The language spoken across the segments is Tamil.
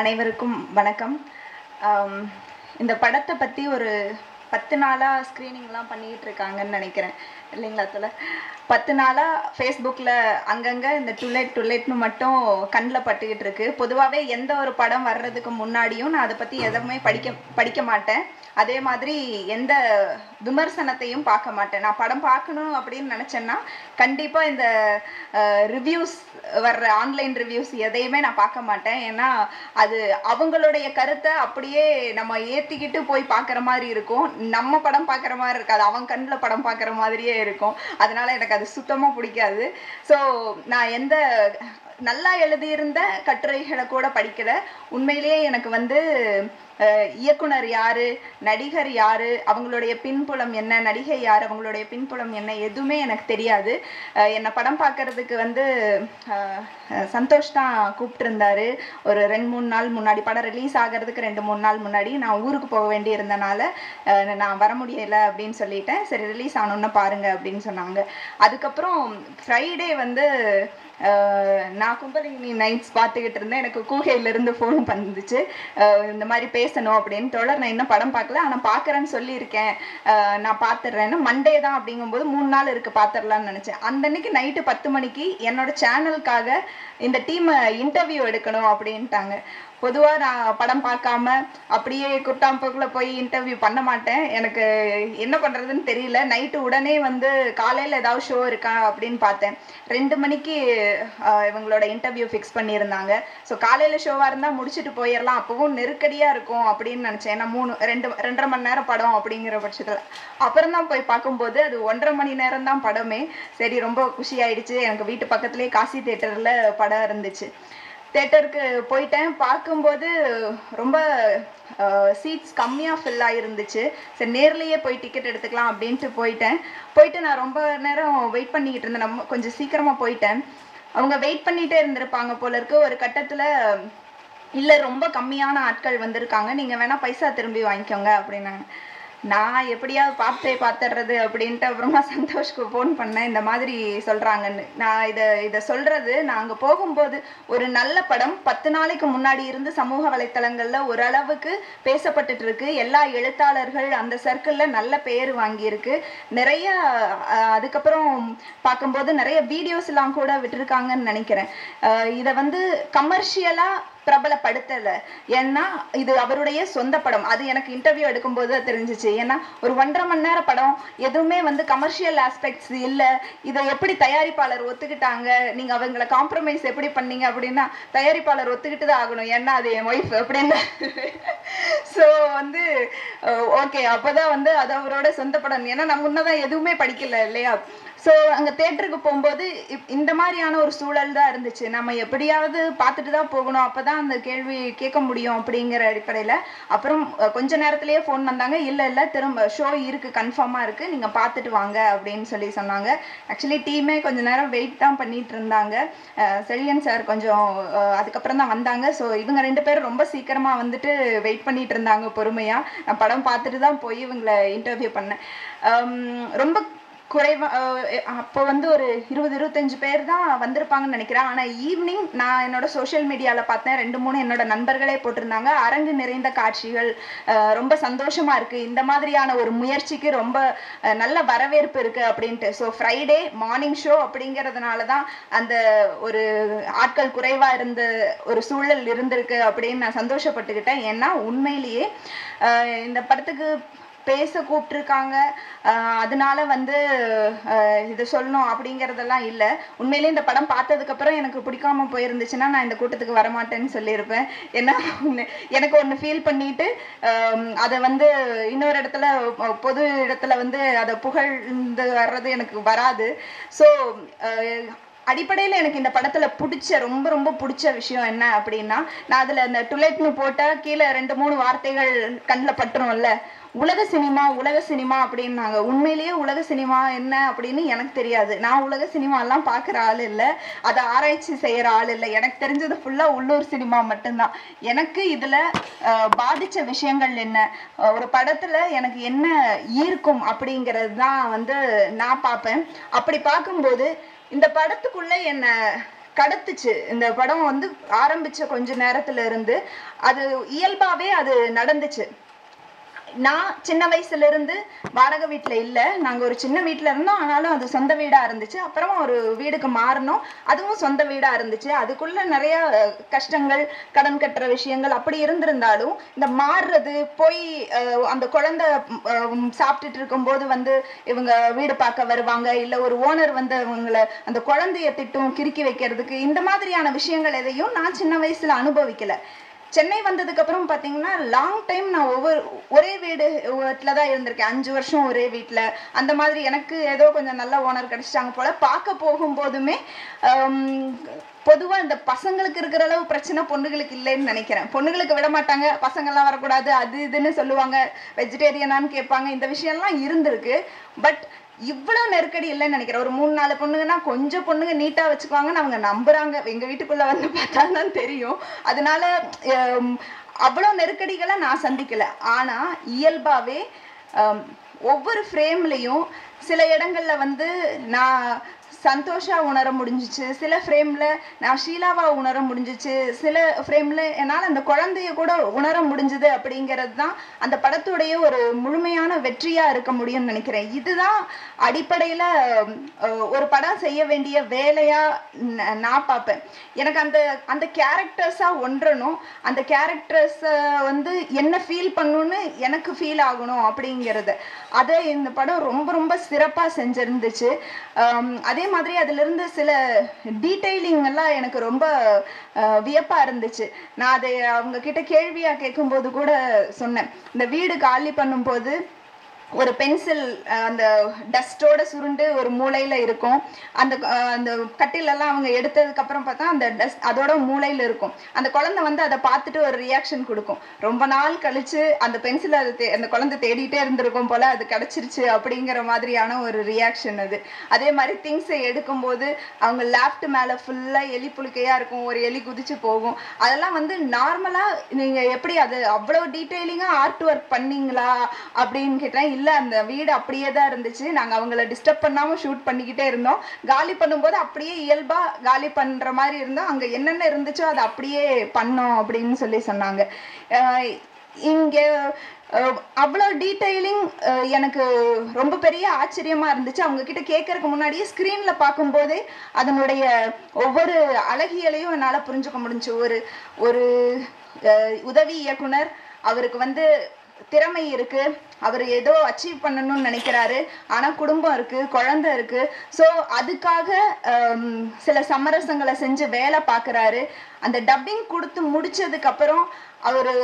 அனைவருக்கும் வணக்கம். இந்த படத்தை பற்றி ஒரு பத்து நாளாக ஸ்க்ரீனிங்லாம் பண்ணிக்கிட்டு இருக்காங்கன்னு நினைக்கிறேன். இல்லைங்களா தோல? பத்து நாளாக ஃபேஸ்புக்கில் அங்கங்கே இந்த டுலெட் டுலெட்னு மட்டும் கண்ணில் பட்டுக்கிட்டு இருக்கு பொதுவாகவே எந்த ஒரு படம் வர்றதுக்கு முன்னாடியும் நான் அதை பற்றி எதுவுமே படிக்க படிக்க மாட்டேன். அதே மாதிரி எந்த விமர்சனத்தையும் பார்க்க மாட்டேன். நான் படம் பார்க்கணும் அப்படின்னு நினச்சேன்னா கண்டிப்பாக இந்த ரிவ்யூஸ் வர்ற ஆன்லைன் ரிவ்யூஸ் எதையுமே நான் பார்க்க மாட்டேன். ஏன்னா அது அவங்களுடைய கருத்தை அப்படியே நம்ம ஏற்றிக்கிட்டு போய் பார்க்குற மாதிரி இருக்கும். நம்ம படம் பார்க்குற மாதிரி இருக்காது. அவன் கண்ணில் படம் பார்க்குற மாதிரியே இருக்கும். அதனால எனக்கு அது சுத்தமாக பிடிக்காது. ஸோ நான் எந்த நல்லா எழுதியிருந்த கட்டுரைகளை கூட படிக்கல. உண்மையிலேயே எனக்கு வந்து இயக்குனர் யாரு? நடிகர் யாரு? அவங்களுடைய பின்புலம் என்ன? நடிகை யார்? அவங்களுடைய பின்புலம் என்ன? எதுவுமே எனக்கு தெரியாது. என்னை படம் பார்க்கறதுக்கு வந்து சந்தோஷ் தான் கூப்பிட்டுருந்தாரு. ஒரு ரெண்டு மூணு நாள் முன்னாடி படம் ரிலீஸ் ஆகிறதுக்கு ரெண்டு மூணு நாள் முன்னாடி நான் ஊருக்கு போக வேண்டி இருந்தனால நான் வர முடியலை அப்படின்னு சொல்லிட்டேன். சரி ரிலீஸ் ஆனோன்னு பாருங்க அப்படின்னு சொன்னாங்க. அதுக்கப்புறம் ஃப்ரைடே வந்து நான் கும்பலினி நைட்ஸ் பார்த்துக்கிட்டு இருந்தேன். எனக்கு கூகையிலேருந்து ஃபோன் வந்துச்சு. இந்த மாதிரி பேசணும் அப்படின்னு. தொடர் நான் இன்னும் படம் பார்க்கல. ஆனால் பார்க்குறேன்னு சொல்லியிருக்கேன். நான் பார்த்துடுறேன்னு. மண்டே தான் அப்படிங்கும்போது மூணு நாள் இருக்குது பார்த்துடலான்னு நினச்சேன். அந்த அன்னைக்கு நைட்டு பத்து மணிக்கு என்னோட சேனலுக்காக இந்த டீமை இன்டர்வியூ எடுக்கணும் அப்படின்ட்டாங்க. பொதுவாக நான் படம் பார்க்காம அப்படியே குட்டாம்புக்கில் போய் இன்டர்வியூ பண்ண மாட்டேன். எனக்கு என்ன பண்ணுறதுன்னு தெரியல. நைட்டு உடனே வந்து காலையில் ஏதாவது ஷோ இருக்கா அப்படின்னு பார்த்தேன். ரெண்டு மணிக்கு இவங்களோட இன்டர்வியூ ஃபிக்ஸ் பண்ணியிருந்தாங்க. ஸோ காலையில் ஷோவாக இருந்தால் முடிச்சுட்டு போயிடலாம் அப்போவும் நெருக்கடியாக இருக்கும் அப்படின்னு நினச்சேன். ஏன்னா மூணு ரெண்டு ரெண்டரை மணி நேரம் படம் அப்படிங்கிற பட்சத்தில். அப்புறம் தான் போய் பார்க்கும்போது அது ஒன்றரை மணி நேரம் தான் படமே. சரி ரொம்ப குஷி ஆயிடுச்சு. எனக்கு வீட்டு பக்கத்துலேயே காசி தேட்டரில் படம் இருந்துச்சு. தேட்டருக்கு போயிட்டேன். பார்க்கும்போது ரொம்ப சீட்ஸ் கம்மியாக ஃபில் ஆகிருந்துச்சு சரி நேர்லேயே போய் டிக்கெட் எடுத்துக்கலாம் அப்படின்ட்டு போயிட்டேன். போயிட்டு நான் ரொம்ப நேரம் வெயிட் பண்ணிக்கிட்டு இருந்தேன். நம்ம கொஞ்சம் சீக்கிரமாக போயிட்டேன். அவங்க வெயிட் பண்ணிகிட்டே இருந்திருப்பாங்க போல இருக்கு. ஒரு கட்டத்தில் இல்லை ரொம்ப கம்மியான ஆட்கள் வந்திருக்காங்க. நீங்கள் வேணால் பைசா திரும்பி வாங்கிக்கோங்க அப்படின்னாங்க. நான் எப்படியாவது பார்த்தே பார்த்துடுறது அப்படின்ட்டு அப்புறமா சந்தோஷ்க்கு ஃபோன் பண்ணேன். இந்த மாதிரி சொல்கிறாங்கன்னு நான் இதை இதை சொல்கிறது நான் அங்கே போகும்போது ஒரு நல்ல படம் பத்து நாளைக்கு முன்னாடி இருந்து சமூக வலைத்தளங்களில் ஓரளவுக்கு பேசப்பட்டுட்டு இருக்கு எல்லா எழுத்தாளர்கள் அந்த சர்க்கிளில் நல்ல பேர் வாங்கியிருக்கு. நிறைய அதுக்கப்புறம் பார்க்கும்போது நிறைய வீடியோஸ்லாம் கூட விட்டுருக்காங்கன்னு நினைக்கிறேன். இதை வந்து கமர்ஷியலாக பிரபலப்படுத்தலை. ஏன்னா இது அவருடைய சொந்த படம். அது எனக்கு இன்டர்வியூ எடுக்கும்போது தெரிஞ்சிச்சு. ஏன்னா ஒரு ஒன்றரை மணி நேர படம். எதுவுமே வந்து கமர்ஷியல் ஆஸ்பெக்ட்ஸ் இல்லை. இதை எப்படி தயாரிப்பாளர் ஒத்துக்கிட்டாங்க? நீங்கள் அவங்கள காம்ப்ரமைஸ் எப்படி பண்ணீங்க அப்படின்னா தயாரிப்பாளர் ஒத்துக்கிட்டு தான் ஆகணும். ஏன்னா அது என் ஒய்ஃப் அப்படின்னு. ஸோ வந்து ஓகே அப்போதான் வந்து அது அவரோட சொந்த படம். ஏன்னா நான் முன்னதான் எதுவுமே படிக்கல இல்லையா? ஸோ அங்கே தேட்டருக்கு போகும்போது இப்- இந்த மாதிரியான ஒரு சூழல் தான் இருந்துச்சு. நம்ம எப்படியாவது பார்த்துட்டு தான் போகணும். அப்போ தான் அந்த கேள்வி கேட்க முடியும் அப்படிங்கிற அடிப்படையில். அப்புறம் கொஞ்ச நேரத்துலேயே ஃபோன் வந்தாங்க. இல்லை இல்லை திரும்ப ஷோ இருக்குது கன்ஃபார்மாக இருக்குது நீங்கள் பார்த்துட்டு வாங்க அப்படின்னு சொல்லி சொன்னாங்க. ஆக்சுவலி டீமே கொஞ்ச நேரம் வெயிட் தான் பண்ணிட்டு இருந்தாங்க. செழியன் சார் கொஞ்சம் அதுக்கப்புறம் தான் வந்தாங்க. ஸோ இவங்க ரெண்டு பேரும் ரொம்ப சீக்கிரமாக வந்துட்டு வெயிட் பண்ணிட்டு இருந்தாங்க பொறுமையாக நான் படம் பார்த்துட்டு தான் போய் இவங்களை இன்டர்வியூ பண்ணேன். ரொம்ப குறைவா அப்போ வந்து ஒரு இருபது இருபத்தஞ்சு பேர் தான் வந்திருப்பாங்கன்னு நினைக்கிறேன். ஆனால் ஈவினிங் நான் என்னோட சோஷியல் மீடியாவில் பார்த்தேன் ரெண்டு மூணு என்னோட நண்பர்களே போட்டிருந்தாங்க. அரங்கு நிறைந்த காட்சிகள் ரொம்ப சந்தோஷமா இருக்கு. இந்த மாதிரியான ஒரு முயற்சிக்கு ரொம்ப நல்ல வரவேற்பு இருக்கு அப்படின்ட்டு. ஸோ ஃப்ரைடே மார்னிங் ஷோ அப்படிங்கிறதுனால தான் அந்த ஒரு ஆட்கள் குறைவா இருந்த ஒரு சூழல் இருந்திருக்கு அப்படின்னு நான் சந்தோஷப்பட்டுக்கிட்டேன். ஏன்னா உண்மையிலேயே இந்த படத்துக்கு பேச கூப்பிட்டுருக்காங்க. அதனால வந்து இதை சொல்லணும் அப்படிங்கிறதெல்லாம் இல்லை. உண்மையிலே இந்த படம் பார்த்ததுக்கப்புறம் எனக்கு பிடிக்காம போயிருந்துச்சுன்னா நான் இந்த கூட்டத்துக்கு வரமாட்டேன்னு சொல்லியிருப்பேன். ஏன்னா ஒன்று எனக்கு ஒன்று ஃபீல் பண்ணிட்டு அதை வந்து இன்னொரு இடத்துல பொது இடத்துல வந்து அதை புகழ்ந்து வர்றது எனக்கு வராது. ஸோ அடிப்படையில் எனக்கு இந்த படத்தில் பிடிச்ச ரொம்ப ரொம்ப பிடிச்ச விஷயம் என்ன அப்படின்னா நான் அதில் அந்த டுலெட்னு போட்டால் கீழே ரெண்டு மூணு வார்த்தைகள் கண்ணில் பட்டுரும்ல. உலக சினிமா உலக சினிமா அப்படின்னாங்க. உண்மையிலேயே உலக சினிமா என்ன அப்படின்னு எனக்கு தெரியாது. நான் உலக சினிமாலாம் பார்க்குற ஆள் இல்லை. அதை ஆராய்ச்சி செய்கிற ஆள் இல்லை. எனக்கு தெரிஞ்சது ஃபுல்லாக உள்ளூர் சினிமா மட்டும்தான். எனக்கு இதில் பாதித்த விஷயங்கள் என்ன? ஒரு படத்தில் எனக்கு என்ன ஈர்க்கும் அப்படிங்கிறது தான் வந்து நான் பார்ப்பேன். அப்படி பார்க்கும்போது இந்த படத்துக்குள்ள என்ன கடத்துச்சு. இந்த படம் வந்து ஆரம்பிச்ச கொஞ்ச நேரத்துல இருந்து அது இயல்பாவே அது நடந்துச்சு. நான் சின்ன வயசுல இருந்து வாடகை வீட்டுல இல்ல. நாங்க ஒரு சின்ன வீட்டுல இருந்தோம். ஆனாலும் அது சொந்த வீடா இருந்துச்சு. அப்புறமா ஒரு வீடுக்கு மாறினோம். அதுவும் சொந்த வீடா இருந்துச்சு. அதுக்குள்ள நிறைய கஷ்டங்கள் கடன் கட்டுற விஷயங்கள் அப்படி இருந்திருந்தாலும் இந்த மாறுறது போய் அஹ், அந்த குழந்தை அஹ், சாப்பிட்டுட்டு இருக்கும்போது வந்து இவங்க வீடு பார்க்க வருவாங்க. இல்ல ஒரு ஓனர் வந்து அவங்கள அந்த குழந்தைய திட்டம் கிறுக்கி வைக்கிறதுக்கு இந்த மாதிரியான விஷயங்கள் எதையும் நான் சின்ன வயசுல அனுபவிக்கல. சென்னை வந்ததுக்கு அப்புறம் பாத்தீங்கன்னா லாங் டைம் நான் ஒவ்வொரு ஒரே வீடு வீட்டில் தான் இருந்திருக்கேன். அஞ்சு வருஷம் ஒரே வீட்டில். அந்த மாதிரி எனக்கு ஏதோ கொஞ்சம் நல்ல ஓனர் கிடைச்சிட்டாங்க போல. பார்க்க போகும்போதுமே பொதுவாக இந்த பசங்களுக்கு இருக்கிற அளவு பிரச்சனை பொண்ணுங்களுக்கு இல்லைன்னு நினைக்கிறேன். பொண்ணுங்களுக்கு விட மாட்டாங்க. பசங்கள்லாம் வரக்கூடாது அது இதுன்னு சொல்லுவாங்க. வெஜிடேரியனான்னு கேட்பாங்க. இந்த விஷயம்லாம் இருந்திருக்கு. பட் இவ்வளவு நெருக்கடி இல்லைன்னு நினைக்கிறேன். ஒரு மூணு நாலு பொண்ணுங்கன்னா கொஞ்சம் பொண்ணுங்க நீட்டா வச்சுக்குவாங்கன்னு அவங்க நம்புறாங்க. எங்க வீட்டுக்குள்ள வந்து பார்த்தா தான் தெரியும். அதனால அவ்வளோ அவ்வளவு நெருக்கடிகளை நான் சந்திக்கல. ஆனா இயல்பாவே ஒவ்வொரு ஃப்ரேம்லையும் சில இடங்கள்ல வந்து நான் சந்தோஷா உணர முடிஞ்சிச்சு. சில ஃப்ரேமில் நான் ஷீலாவா உணர முடிஞ்சிச்சு. சில ஃப்ரேமில் என்னால் அந்த குழந்தைய கூட உணர முடிஞ்சுது அப்படிங்கிறது தான் அந்த படத்துடைய ஒரு முழுமையான வெற்றியாக இருக்க முடியும்னு நினைக்கிறேன். இதுதான் அடிப்படையில் ஒரு படம் செய்ய வேண்டிய வேலையாக நான் பார்ப்பேன். எனக்கு அந்த அந்த கேரக்டர்ஸாக ஒன்றணும். அந்த கேரக்டர்ஸை வந்து என்ன ஃபீல் பண்ணணும்னு எனக்கு ஃபீல் ஆகணும் அப்படிங்கிறது. அதை இந்த படம் ரொம்ப ரொம்ப சிறப்பாக செஞ்சிருந்துச்சு. அதே மாதிரி அதுலேருந்து சில டீட்டெயிலிங் எல்லாம் எனக்கு ரொம்ப வியப்பாக வியப்பா இருந்துச்சு. நான் அதை அவங்க கிட்ட கேள்வியா கேட்கும்போது கூட சொன்னேன். இந்த வீடு காலி பண்ணும்போது ஒரு பென்சில் அந்த டஸ்டோட சுருண்டு ஒரு மூலையில இருக்கும். அந்த அந்த கட்டிலெல்லாம் அவங்க எடுத்ததுக்கு அப்புறம் பார்த்தா அந்த டஸ்ட் அதோட மூலையில இருக்கும். அந்த குழந்தை வந்து அதை பார்த்துட்டு ஒரு ரியாக்ஷன் கொடுக்கும். ரொம்ப நாள் கழிச்சு அந்த பென்சில் அது தே- அந்த குழந்தை தேடிட்டே இருந்திருக்கும் போல அது கிடைச்சிருச்சு அப்படிங்கிற மாதிரியான ஒரு ரியாக்ஷன் அது. அதே மாதிரி திங்ஸை எடுக்கும்போது அவங்க லேப்ட் மேலே ஃபுல்லா எலி புழுக்கையா இருக்கும். ஒரு எலி குதிச்சு போகும். அதெல்லாம் வந்து நார்மலா நீங்க எப்படி அது அவ்வளோ டீட்டெயிலிங்கா ஆர்ட் ஒர்க் பண்ணீங்களா அப்படின்னு கேட்டால் இல்லை அந்த வீடு அப்படியே தான் இருந்துச்சு. நாங்கள் அவங்கள டிஸ்டர்ப் பண்ணாமல் ஷூட் பண்ணிக்கிட்டே இருந்தோம். காலி பண்ணும்போது அப்படியே இயல்பாக காலி பண்ணுற மாதிரி இருந்தோம். அங்கே என்னென்ன இருந்துச்சோ அதை அப்படியே பண்ணோம் அப்படின்னு சொல்லி சொன்னாங்க. இங்கே அவ்வளோ டீட்டெயிலிங் எனக்கு ரொம்ப பெரிய ஆச்சரியமாக இருந்துச்சு. அவங்க கிட்ட கேட்கறதுக்கு முன்னாடியே ஸ்க்ரீனில் பார்க்கும்போதே அதனுடைய ஒவ்வொரு அழகியலையும் என்னால் புரிஞ்சுக்க முடிஞ்சு. ஒரு ஒரு உதவி இயக்குனர் அவருக்கு வந்து திறமை இருக்கு. அவர் ஏதோ அச்சீவ் பண்ணணும்னு நினைக்கிறாரு. ஆனா குடும்பம் இருக்கு குழந்தை இருக்கு. ஸோ அதுக்காக சில சமரசங்களை செஞ்சு வேலை பார்க்குறாரு. அந்த டப்பிங் கொடுத்து முடிச்சதுக்கு அப்புறம் அவரு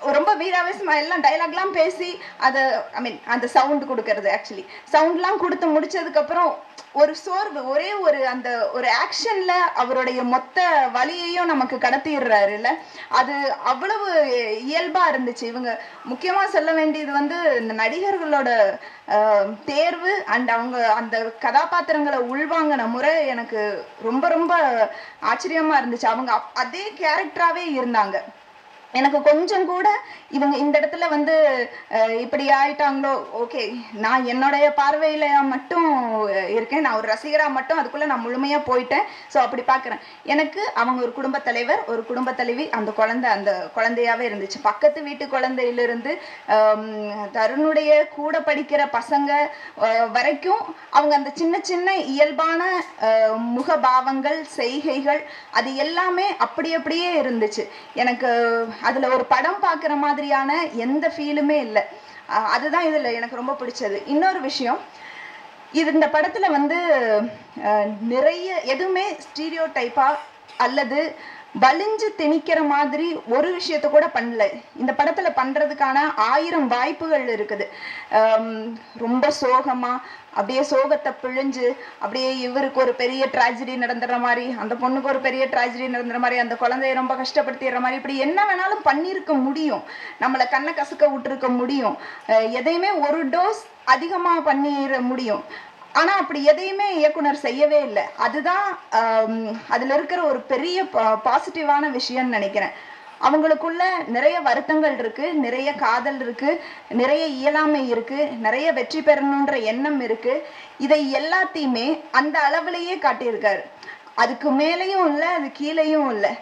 ரொம்ப வீராவேசமா எல்லாம் டைலாக்லாம் பேசி அதை ஐ மீன் அந்த சவுண்ட் கொடுக்கறது ஆக்சுவலி சவுண்ட்லாம் கொடுத்து முடிச்சதுக்கு அப்புறம் ஒரு சோர்வு ஒரே ஒரு அந்த ஒரு ஆக்ஷன்ல அவருடைய மொத்த வழியையும் நமக்கு கடத்திடுறாரு இல்ல அது அவ்வளவு இயல்பா இருந்துச்சு. இவங்க முக்கியமா சொல்ல வேண்டியது வந்து இந்த நடிகர்களோட தேர்வு அண்ட் அவங்க அந்த கதாபாத்திரங்களை உள்வாங்கின முறை எனக்கு ரொம்ப ரொம்ப ஆச்சரியமா இருந்துச்சு. அவங்க அப்- அதே கேரக்டராகவே இருந்தாங்க. எனக்கு கொஞ்சம் கூட இவங்க இந்த இடத்துல வந்து இப்படி ஆயிட்டாங்களோ ஓகே நான் என்னுடைய பார்வையில மட்டும் இருக்கேன். நான் ஒரு ரசிகரா மட்டும் அதுக்குள்ள நான் முழுமையா போயிட்டேன். ஸோ அப்படி பார்க்குறேன் எனக்கு அவங்க ஒரு குடும்பத் தலைவர் ஒரு குடும்ப தலைவி அந்த குழந்தை அந்த குழந்தையாவே இருந்துச்சு. பக்கத்து வீட்டு குழந்தையிலிருந்து தருணுடைய கூட படிக்கிற பசங்க வரைக்கும் அவங்க அந்த சின்ன சின்ன இயல்பான முகபாவங்கள் செய்கைகள் அது எல்லாமே அப்படி அப்படியே இருந்துச்சு. எனக்கு அதுல ஒரு படம் பார்க்குற மாதிரியான எந்த ஃபீலுமே இல்லை. அதுதான் இதுல எனக்கு ரொம்ப பிடிச்சது. இன்னொரு விஷயம் இது இந்த படத்துல வந்து நிறைய எதுவுமே ஸ்டீரியோ டைப்பா அல்லது வலிஞ்சு திணிக்கிற மாதிரி ஒரு விஷயத்த கூட பண்ணல. இந்த படத்துல பண்றதுக்கான ஆயிரம் வாய்ப்புகள் இருக்குது. ரொம்ப சோகமா அப்படியே சோகத்தை பிழிஞ்சு அப்படியே இவருக்கு ஒரு பெரிய ட்ராஜடி நடந்துற மாதிரி அந்த பொண்ணுக்கு ஒரு பெரிய ட்ராஜடி நடந்துற மாதிரி அந்த குழந்தைய ரொம்ப கஷ்டப்படுத்திடுற மாதிரி இப்படி என்ன வேணாலும் பண்ணியிருக்க முடியும். நம்மளை கண்ணை கசுக்க விட்டுருக்க முடியும். எதையுமே ஒரு டோஸ் அதிகமாக பண்ணிட முடியும். ஆனா அப்படி எதையுமே இயக்குனர் செய்யவே இல்லை. அதுதான் அதுல இருக்கிற ஒரு பெரிய பாசிட்டிவான விஷயம்னு நினைக்கிறேன். அவங்களுக்குள்ள நிறைய வருத்தங்கள் இருக்கு நிறைய காதல் இருக்கு நிறைய இயலாமை இருக்கு நிறைய வெற்றி பெறணுன்ற எண்ணம் இருக்கு. இதை எல்லாத்தையுமே அந்த அளவுலயே காட்டியிருக்காரு. அதுக்கு மேலேயும் இல்லை அது கீழேயும் இல்லை.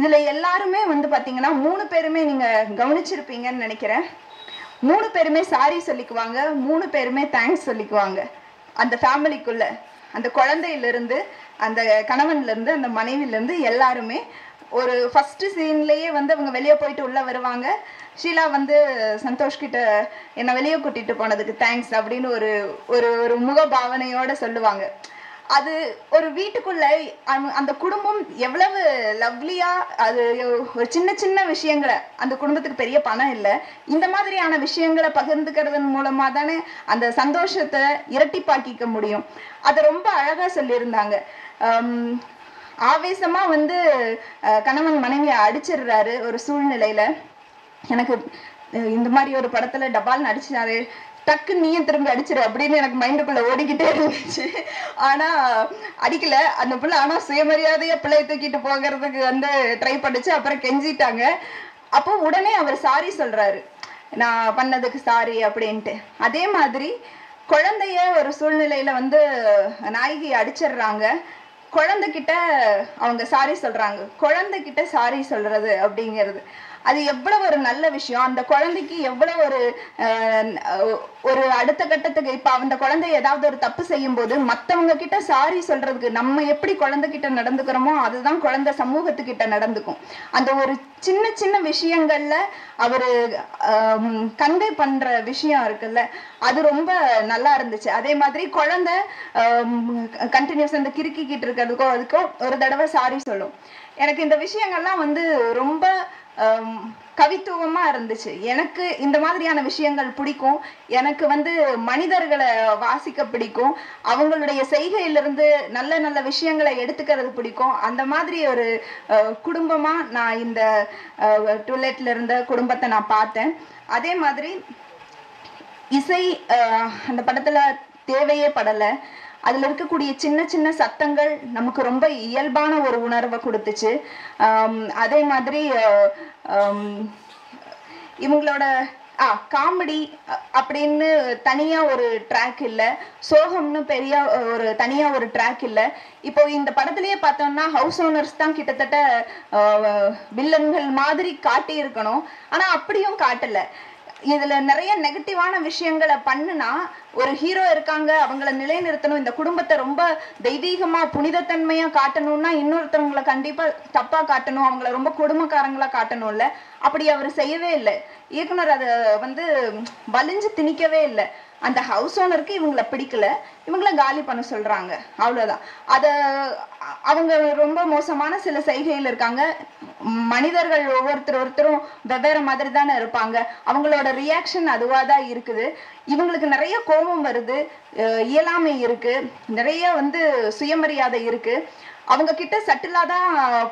இதுல எல்லாருமே வந்து பாத்தீங்கன்னா மூணு பேருமே நீங்க கவனிச்சிருப்பீங்கன்னு நினைக்கிறேன். மூணு பேருமே சாரி சொல்லிக்குவாங்க மூணு பேருமே தேங்க்ஸ் சொல்லிக்குவாங்க. அந்த ஃபேமிலிக்குள்ள அந்த குழந்தையிலேருந்து அந்த கணவன்லேருந்து அந்த மனைவிலேருந்து எல்லாருமே ஒரு ஃபஸ்ட்டு சீன்லேயே வந்து அவங்க வெளியே போயிட்டு உள்ளே வருவாங்க. ஷீலா வந்து சந்தோஷ் கிட்ட என்னை வெளியே கூட்டிகிட்டு போனதுக்கு தேங்க்ஸ் அப்படின்னு ஒரு ஒரு ஒரு முக பாவனையோட சொல்லுவாங்க. அது ஒரு வீட்டுக்குள்ள அந்த- குடும்பம் எவ்வளவு லவ்லியா அது ஒரு சின்ன சின்ன விஷயங்களை அந்த குடும்பத்துக்கு பெரிய பணம் இல்லை. இந்த மாதிரியான விஷயங்களை பகிர்ந்துக்கிறதன் மூலமா தானே அந்த சந்தோஷத்தை இரட்டிப்பாக்கிக்க முடியும். அதை ரொம்ப அழகா சொல்லியிருந்தாங்க. ஆவேசமா வந்து கணவன் மனைவியை அடிச்சிடுறாரு ஒரு சூழ்நிலையில. எனக்கு இந்த மாதிரி ஒரு படத்துல டபால் நடிச்சாரு டக்கு நீயும் திரும்பி அடிச்சிரு அப்படின்னு எனக்கு மைண்டுக்குள்ள ஓடிக்கிட்டே இருந்துச்சு. ஆனா அடிக்கல. அந்த பிள்ளை ஆனா சுயமரியாதையா பிள்ளைய தூக்கிட்டு போகிறதுக்கு வந்து ட்ரை பண்ணுச்சு. அப்புறம் கெஞ்சிட்டாங்க. அப்போ உடனே அவர் சாரி சொல்றாரு. நான் பண்ணதுக்கு சாரி அப்படின்ட்டு. அதே மாதிரி குழந்தைய ஒரு சூழ்நிலையில வந்து நாயகி அடிச்சிடுறாங்க. குழந்தைகிட்ட அவங்க சாரி சொல்றாங்க. குழந்தைகிட்ட சாரி சொல்றது அப்படிங்கிறது. அது எவ்வளவு ஒரு நல்ல விஷயம். அந்த குழந்தைக்கு எவ்வளவு ஒரு ஒரு அடுத்த கட்டத்துக்கு இப்ப அந்த குழந்தை ஏதாவது ஒரு தப்பு செய்யும் போது மத்தவங்க கிட்ட சாரி சொல்றதுக்கு நம்ம எப்படி குழந்தை கிட்ட நடந்துக்கிறோமோ அதுதான் குழந்தை சமூகத்துக்கிட்ட நடந்துக்கும். அந்த ஒரு சின்ன சின்ன விஷயங்கள்ல அவரு கன்வே பண்ற விஷயம் இருக்குல்ல அது ரொம்ப நல்லா இருந்துச்சு. அதே மாதிரி குழந்தை கண்டினியூஸ் அந்த கிறுக்கிக்கிட்டு இருக்கிறதுக்கோ அதுக்கோ ஒரு தடவை சாரி சொல்லும். எனக்கு இந்த விஷயங்கள்லாம் வந்து ரொம்ப கவித்துவமா இருந்துச்சு. எனக்கு இந்த மாதிரியான விஷயங்கள் பிடிக்கும். எனக்கு வந்து மனிதர்களை வாசிக்க பிடிக்கும். அவங்களுடைய செய்கையிலிருந்து நல்ல நல்ல விஷயங்களை எடுத்துக்கிறது பிடிக்கும். அந்த மாதிரி ஒரு குடும்பமாக குடும்பமா நான் இந்த டுலெட்ல இருந்த குடும்பத்தை நான் பார்த்தேன். அதே மாதிரி இசை அந்த படத்துல தேவையே படலை. அதில் இருக்கக்கூடிய சின்ன சின்ன சத்தங்கள் நமக்கு ரொம்ப இயல்பான ஒரு உணர்வை கொடுத்துச்சு. அதே மாதிரி இவங்களோட ஆ காமெடி அப்படின்னு தனியாக ஒரு ட்ராக் இல்லை. சோகம்னு பெரிய ஒரு தனியாக ஒரு ட்ராக் இல்லை. இப்போ இந்த படத்துலேயே பார்த்தோம்னா ஹவுஸ் ஓனர்ஸ் தான் கிட்டத்தட்ட வில்லன்கள் மாதிரி காட்டியிருக்கணும். ஆனால் அப்படியும் காட்டலை. இதுல நிறைய நெகட்டிவான விஷயங்களை பண்ணுனா ஒரு ஹீரோ இருக்காங்க அவங்கள நிலைநிறுத்தணும் இந்த குடும்பத்தை ரொம்ப தெய்வீகமா புனிதத்தன்மையா காட்டணும்னா இன்னொருத்தவங்களை கண்டிப்பா தப்பா காட்டணும் அவங்கள ரொம்ப கொடுமைக்காரங்களா காட்டணும்ல. அப்படி அவர் செய்யவே இல்லை. இயக்குனர் அதை வந்து வலிஞ்சு திணிக்கவே இல்லை. அந்த ஹவுஸ் ஓனருக்கு இவங்கள பிடிக்கல. இவங்கள காலி பண்ண சொல்றாங்க. அவ்வளோதான் அதை அவங்க ரொம்ப மோசமான சில செய்கையில் இருக்காங்க. மனிதர்கள் ஒவ்வொருத்தர் ஒருத்தரும் வெவ்வேறு மாதிரி தானே இருப்பாங்க. அவங்களோட ரியாக்ஷன் அதுவாக தான் இருக்குது. இவங்களுக்கு நிறைய கோபம் வருது. இயலாமை இருக்கு. நிறைய வந்து சுயமரியாதை இருக்குது அவங்க கிட்ட சட்டிலா தான்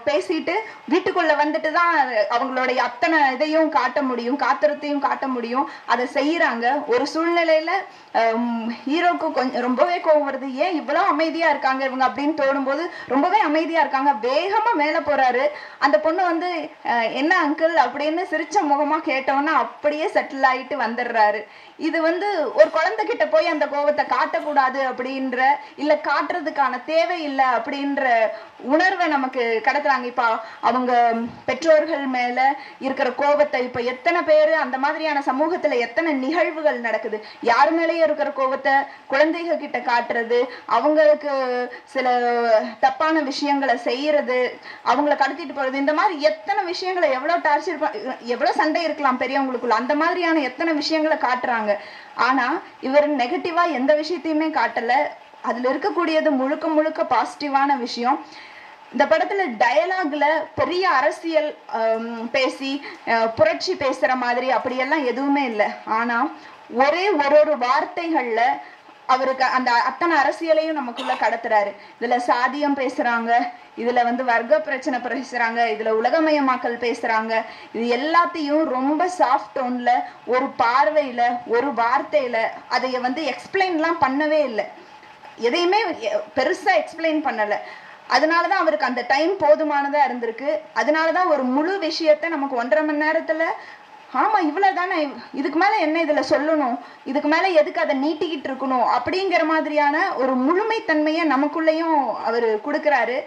பேசிட்டு வீட்டுக்குள்ள வந்துட்டு தான் அவங்களுடைய அத்தனை இதையும் காட்ட முடியும் காத்திரத்தையும் காட்ட முடியும். அதை செய்யறாங்க ஒரு சூழ்நிலையில ஹீரோக்கு கொஞ்சம் ரொம்பவே கோவம் வருது. ஏன் இவ்வளவு அமைதியா இருக்காங்க இவங்க அப்படின்னு தோணும்போது ரொம்பவே அமைதியா இருக்காங்க. வேகமா மேல போறாரு. அந்த பொண்ணு வந்து என்ன அங்கிள் அப்படின்னு சிரிச்ச முகமா கேட்டோன்னா அப்படியே செட்டில் ஆயிட்டு வந்துடுறாரு. இது வந்து ஒரு குழந்தை கிட்ட போய் அந்த கோவத்தை காட்டக்கூடாது அப்படின்ற இல்ல காட்டுறதுக்கான தேவை இல்லை அப்படின்ற உணர்வை நமக்கு கடத்துறாங்க. இப்ப அவங்க பெற்றோர்கள் மேல இருக்கிற கோபத்தை இப்ப எத்தனை பேரு அந்த மாதிரியான சமூகத்துல எத்தனை நிகழ்வுகள் நடக்குது? யார் மேலேயும் இருக்கிற கோபத்தை குழந்தைகள் கிட்ட காட்டுறது அவங்களுக்கு சில தப்பான விஷயங்களை செய்யறது அவங்கள கடத்திட்டு போறது இந்த மாதிரி எத்தனை விஷயங்களை எவ்வளவு டார்ச்சர் எவ்வளவு சண்டை இருக்கலாம் பெரியவங்களுக்குள்ள அந்த மாதிரியான எத்தனை விஷயங்களை காட்டுறாங்க. ஆனா இவர் நெகட்டிவா எந்த விஷயத்தையுமே காட்டல. அதில் இருக்கக்கூடியது முழுக்க முழுக்க பாசிட்டிவான விஷயம். இந்த படத்துல டயலாக்ல பெரிய அரசியல் பேசி புரட்சி பேசுற மாதிரி அப்படியெல்லாம் எதுவுமே இல்லை. ஆனா ஒரே ஒரு ஒரு வார்த்தைகள்ல அவருக்கு அந்த அத்தனை அரசியலையும் நமக்குள்ள கடத்துறாரு. இதுல சாதியம் பேசுறாங்க இதுல வந்து வர்க்க பிரச்சனை பேசுறாங்க இதுல உலகமயமாக்கல் பேசுறாங்க. இது எல்லாத்தையும் ரொம்ப சாஃப்ட் டோன்ல ஒரு பார்வையில ஒரு வார்த்தையில அதைய வந்து எக்ஸ்பிளைன்லாம் பண்ணவே இல்லை. எதையுமே பெருசாக எக்ஸ்பிளைன் பண்ணலை. அதனால தான் அவருக்கு அந்த டைம் போதுமானதாக இருந்திருக்கு. அதனால தான் ஒரு முழு விஷயத்த நமக்கு ஒன்றரை மணி நேரத்தில் ஆமாம் இவ்வளோ தானே இதுக்கு மேலே என்ன இதில் சொல்லணும்? இதுக்கு மேலே எதுக்கு அதை நீட்டிக்கிட்டு இருக்கணும்? அப்படிங்கிற மாதிரியான ஒரு முழுமைத்தன்மையை நமக்குள்ளேயும் அவர் கொடுக்குறாரு.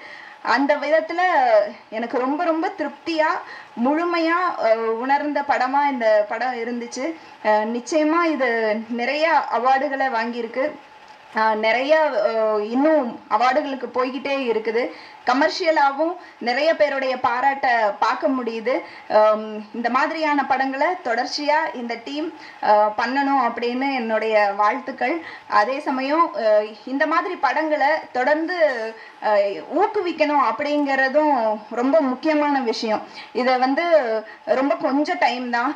அந்த விதத்தில் எனக்கு ரொம்ப ரொம்ப திருப்தியாக முழுமையாக உணர்ந்த படமாக இந்த படம் இருந்துச்சு. நிச்சயமாக இது நிறைய அவார்டுகளை வாங்கியிருக்கு. நிறைய இன்னும் அவார்டுகளுக்கு போய்கிட்டே இருக்குது. கமர்ஷியலாகவும் நிறைய பேருடைய பாராட்டை பார்க்க முடியுது. இந்த மாதிரியான படங்களை தொடர்ச்சியாக இந்த டீம் பண்ணணும் அப்படின்னு என்னுடைய வாழ்த்துக்கள். அதே சமயம் இந்த மாதிரி படங்களை தொடர்ந்து ஊக்குவிக்கணும் அப்படிங்கிறதும் ரொம்ப முக்கியமான விஷயம். இதை வந்து ரொம்ப கொஞ்சம் டைம் தான்.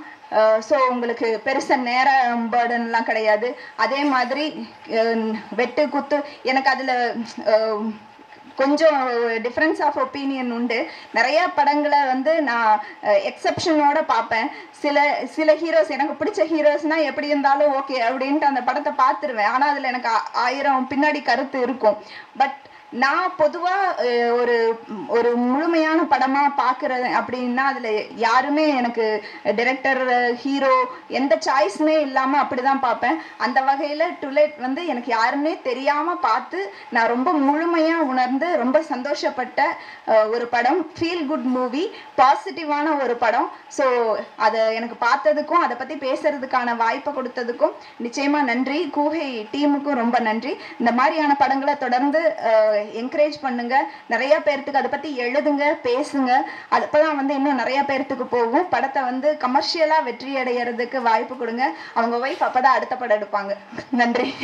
ஸோ உங்களுக்கு பெருசாக நேர பேர்டன்லாம் கிடையாது. அதே மாதிரி வெட்டு குத்து எனக்கு அதில் கொஞ்சம் டிஃப்ரென்ஸ் ஆஃப் ஒப்பீனியன் உண்டு. நிறைய படங்களை வந்து நான் எக்ஸப்ஷனோட பார்ப்பேன். சில சில ஹீரோஸ் எனக்கு பிடிச்ச ஹீரோஸ்னால் எப்படி இருந்தாலும் ஓகே அப்படின்ட்டு அந்த படத்தை பார்த்துருவேன். ஆனால் அதில் எனக்கு ஆயிரம் பின்னாடி கருத்து இருக்கும். பட் நான் பொதுவாக ஒரு ஒரு முழுமையான படமாக பார்க்குறது அப்படின்னா அதில் யாருமே எனக்கு டைரக்டர் ஹீரோ எந்த சாய்ஸுமே இல்லாமல் அப்படிதான் பார்ப்பேன். அந்த வகையில் டுலேட் வந்து எனக்கு யாருமே தெரியாமல் பார்த்து நான் ரொம்ப முழுமையாக உணர்ந்து ரொம்ப சந்தோஷப்பட்ட ஒரு படம். ஃபீல் குட் மூவி பாசிட்டிவான ஒரு படம். ஸோ அதை எனக்கு பார்த்ததுக்கும் அதை பற்றி பேசுறதுக்கான வாய்ப்பை கொடுத்ததுக்கும் நிச்சயமாக நன்றி. கூகை டீமுக்கும் ரொம்ப நன்றி. இந்த மாதிரியான படங்களை தொடர்ந்து என்கரேஜ் பண்ணுங்க. நிறைய பேர்த்துக்கு அதை பத்தி எழுதுங்க பேசுங்க. அப்பதான் வந்து இன்னும் நிறைய பேர்த்துக்கு போகும். படத்தை வந்து கமர்ஷியலா வெற்றி அடையறதுக்கு வாய்ப்பு கொடுங்க. அவங்க ஒய்ஃப் அப்பதான் அடுத்த படம் எடுப்பாங்க. நன்றி.